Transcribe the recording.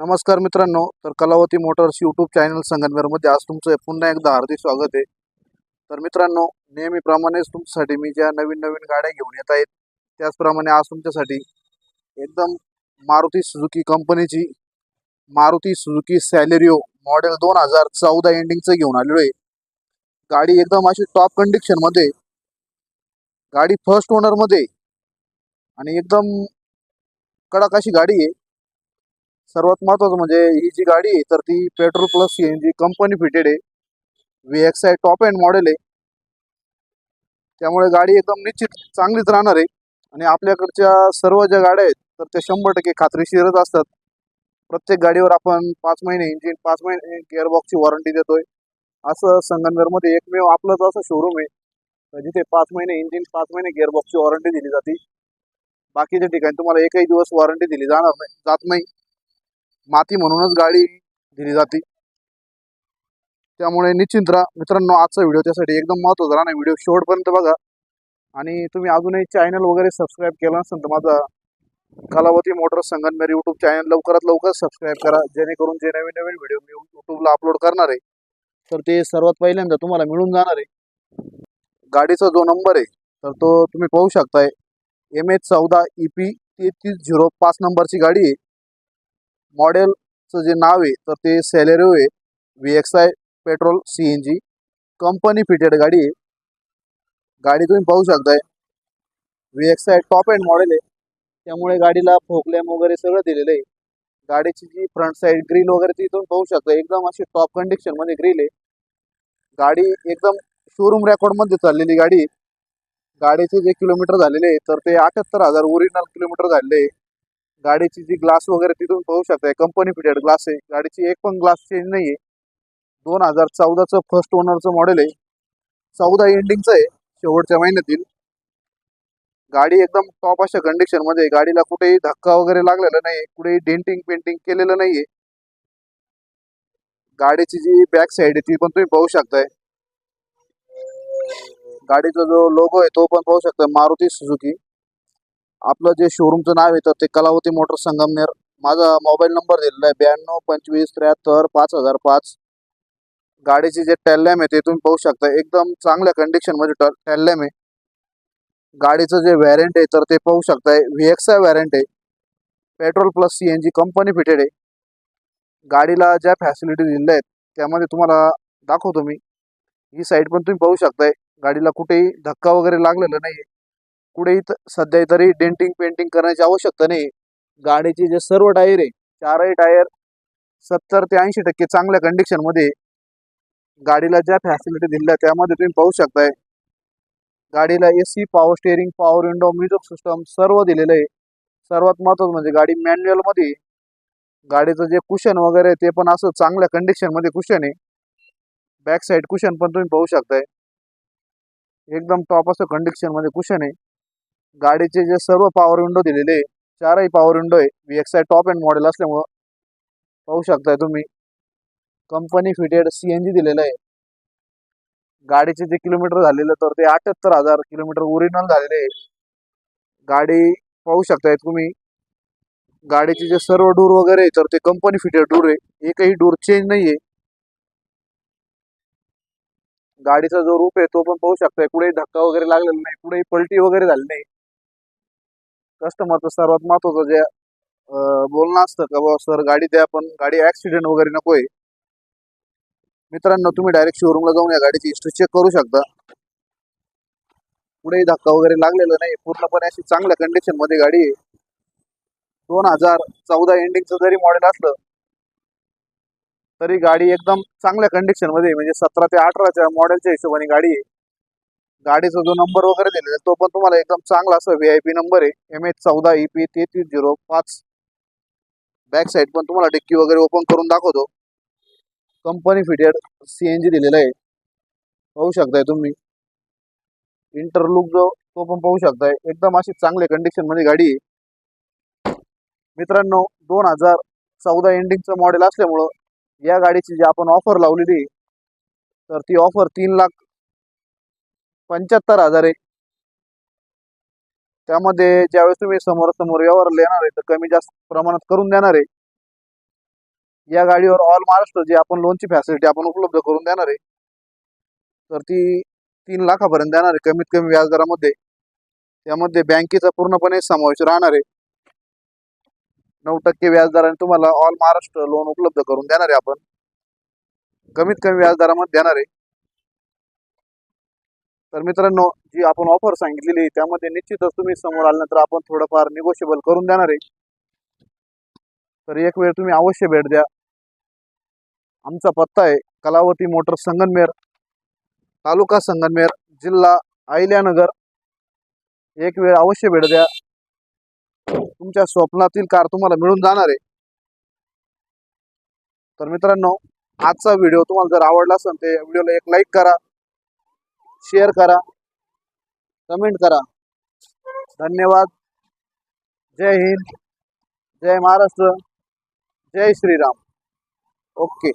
नमस्कार मित्रांनो तर कलावती मोटर्स यूट्यूब चॅनल संगमनेरमध्ये आज तुमचं पुन्हा एकदा हार्दिक स्वागत आहे. तर मित्रांनो नेहमीप्रमाणेच तुमच्यासाठी मी ज्या नवीन नवीन गाड्या घेऊन येत आहेत त्याचप्रमाणे आज तुमच्यासाठी एकदम मारुती सुझुकी कंपनीची मारुती सुझुकी सॅलेरिओ मॉडेल दोन हजार चौदा एंडिंगचं घेऊन आलेलो आहे. गाडी एकदम अशी टॉप कंडिशनमध्ये गाडी फर्स्ट ओनरमध्ये आणि एकदम कडक अशी गाडी आहे. सर्वात महत्वाचं म्हणजे ही जी गाडी आहे तर ती petrol plus C N G company fitted आहे. V X I top end model आहे. त्यामुळे गाडी एकदम निश्चित चांगलीच राहणार आहे. आणि आपल्याकडच्या सर्व ज्या गाड्या आहेत तर त्या शंभर टक्के खात्रीशीरच असतात. प्रत्येक गाडीवर आपण पाच महिने इंजिन पाच महिने गिअरबॉक्सची वॉरंटी देतोय. असं संगमनेरमध्ये एकमेव आपलंच असं शोरूम आहे. जिथे पाच महिने इंजिन पाच महिने गिअरबॉक्सची वॉरंटी दिली जाते. बाकीच्या ठिकाणी तुम्हाला एकही दिवस वॉरंटी दिली जाणार नाही जात नाही. माती म्हणूनच गाडी दिली जाते. त्यामुळे निश्चिंत राहा मित्रांनो आजचा व्हिडिओ त्यासाठी एकदम महत्त्वाचा राहणार. व्हिडिओ शेवटपर्यंत बघा. आणि तुम्ही अजूनही चॅनल वगैरे सबस्क्राईब केला नसेल तर माझा Kalavati motor Sangamner YouTube channel लवकरात लवकर सबस्क्राईब करा. जेणेकरून जे नवीन नवीन व्हिडिओ मी यूट्यूबला अपलोड करणार आहे तर ते सर्वात पहिल्यांदा तुम्हाला मिळून जाणार आहे. गाडीचा जो नंबर आहे तर तो तुम्ही पाहू शकताय. एम एच चौदा ई पी तेहतीस झिरो पाच नंबरची गाडी आहे. मॉडेलचं जे नाव आहे तर ते सॅलेरो आहे V X I petrol C N G company fitted गाडी आहे. गाडी तुम्ही पाहू शकताय. V X I top end model आहे. त्यामुळे गाडीला फोकलॅम वगैरे सगळं दिलेलं आहे. गाडीची जी फ्रंट साईड ग्रिल वगैरे ती तुम्ही पाहू शकता एकदम अशी टॉप कंडिशनमध्ये ग्रिल आहे. गाडी एकदम शोरूम रेकॉर्डमध्ये चाललेली गाडी गाडीचे जे किलोमीटर झालेले आहे तर ते अठ्याहत्तर हजार ओरिजिनल किलोमीटर झालेले आहे. गाडीची जी ग्लास वगैरे तिथून पाहू शकताय कंपनी फिटेड ग्लास आहे. गाडीची एक पण ग्लास चेंज नाही आहे दोन हजार चौदाचं फर्स्ट ओनरचं मॉडेल आहे. चौदा एंडिंगचं आहे शेवटच्या महिन्यातील. गाडी एकदम टॉप अशा कंडिशनमध्ये गाडीला कुठेही धक्का वगैरे लागलेला नाही कुठेही डेंटिंग पेंटिंग केलेलं नाहीये. गाडीची जी बॅक साईड आहे ती पण तुम्ही पाहू शकताय. गाडीचा जो लोगो आहे तो पण पाहू शकताय. मारुती सुझुकी आपलं जे शोरूमचं नाव आहे तर ते कलावती मोटर संगमनेर. माझा मोबाईल नंबर दिलेला आहे ब्याण्णव पंचवीस त्र्याहत्तर पाच हजार पाच. गाडीचे जे टॅलॅम आहे ते तुम्ही पाहू शकता. एकदम चांगल्या कंडिशनमध्ये टॅलॅम आहे. गाडीचं जे व्हॅरियंट आहे तर ते पाहू शकताय व्ही एक्स आय वॅरंट आहे. Petrol plus C N G company fitted आहे. गाडीला ज्या फॅसिलिटी दिलेल्या आहेत त्यामध्ये तुम्हाला दाखवतो मी. ही साईड पण तुम्ही पाहू शकताय. गाडीला कुठेही धक्का वगैरे लागलेला नाही कुठेही त- सध्या तरी डेंटिंग पेंटिंग करण्याची आवश्यकता नाही गाडीचे जे सर्व टायर आहे चारही टायर सत्तर ते ऐंशी टक्के चांगल्या कंडिशनमध्ये गाडीला ज्या फॅसिलिटी दिल्या त्यामध्ये तुम्ही पाहू शकताय. गाडीला AC power steering power window music system सर्व दिलेलं आहे. सर्वात महत्वाचं म्हणजे गाडी मॅन्युअलमध्ये गाडीचं जे कुशन वगैरे आहे ते पण असं चांगल्या कंडिशनमध्ये कुशन आहे. बॅक साईड कुशन पण तुम्ही पाहू शकताय. एकदम टॉप असं कंडिशनमध्ये कुशन आहे. गाडीचे जे सर्व पॉवर विंडो दिलेले चारही पॉवर विंडो आहे. V X I top end model असल्यामुळं पाहू शकताय तुम्ही. Company fitted C N G दिलेलं आहे. गाडीचे जे किलोमीटर झालेलं तर ते अठ्याहत्तर हजार किलोमीटर ओरिजिनल झालेले आहे. गाडी पाहू शकताय तुम्ही. गाडीचे जे सर्व डूर वगैरे आहे, तर ते कंपनी फिटेड डूर आहे. एकही डोर चेंज नाहीये. गाडीचा जो रूप आहे तो पण पाहू शकताय. कुठेही धक्का वगैरे लागलेला नाही. कुठेही पलटी वगैरे झाली नाही. कस्टमरचं सर्वात महत्वाचं जे बोलणं असतं का बाबा सर गाडी द्या पण गाडी ऍक्सिडेंट वगैरे नको आहे. मित्रांनो तुम्ही डायरेक्ट शोरूमला जाऊन या गाडीची हिस्ट्री चेक करू शकता. कुठेही धक्का वगैरे लागलेला नाही. पूर्णपणे अशी चांगल्या कंडिशनमध्ये गाडी आहे. दोन हजार चौदा एंडिंगचं जरी मॉडेल असलं तरी गाडी एकदम चांगल्या कंडिशनमध्ये म्हणजे सतरा ते अठराच्या मॉडेलच्या हिशोबाने गाडी आहे. गाडीचा जो नंबर वगैरे दिलेला तो पण तुम्हाला एकदम चांगला असा व्ही आय पी नंबर आहे. एम एच चौदा ई पी तेहतीस झिरो पाच. बॅक साईड पण तुम्हाला डिक्की वगैरे ओपन करून दाखवतो. Company fitted C N G दिलेला आहे. पाहू शकताय तुम्ही. इंटरलुक जो तो पण पाहू शकताय. एकदम अशी चांगल्या कंडिशनमध्ये गाडी आहे. मित्रांनो दोन हजार चौदा एंडिंगचं मॉडेल असल्यामुळं या गाडीची जी आपण ऑफर लावलेली तर ती ऑफर तीन लाख पंच्याहत्तर हजार आहे. त्यामध्ये ज्यावेळेस तुम्ही समोर समोर व्यवहार येणार आहे तर कमी जास्त प्रमाणात करून देणार आहे. या गाडीवर ऑल महाराष्ट्र जी आपण लोनची फॅसिलिटी आपण उपलब्ध करून देणार आहे तर ती तीन लाखापर्यंत देणार आहे कमीत कमी व्याजदरामध्ये त्यामध्ये बँकेचा पूर्णपणे समावेश राहणार आहे. नऊ टक्के व्याजदराने तुम्हाला ऑल महाराष्ट्र लोन उपलब्ध करून देणार आहे आपण. कमीत कमी व्याजदरामध्ये देणार आहे. तर मित्रांनो जी आपण ऑफर सांगितलेली त्यामध्ये निश्चितच तुम्ही समोर आल्यानंतर आपण थोडंफार निगोशिएबल करून देणार आहे. तर एक वेळ तुम्ही अवश्य भेट द्या. आमचा पत्ता आहे कलावती मोटर संगनमेर तालुका संगनमेर जिल्हा अहिल्यानगर. एक वेळ अवश्य भेट द्या. तुमच्या स्वप्नातील कार तुम्हाला मिळून जाणार आहे. तर मित्रांनो आजचा व्हिडिओ तुम्हाला जर आवडला असेल ते व्हिडिओला एक लाईक करा. शेअर करा कमेंट करा. धन्यवाद. जय हिंद. जय महाराष्ट्र. जय श्रीराम. ओके.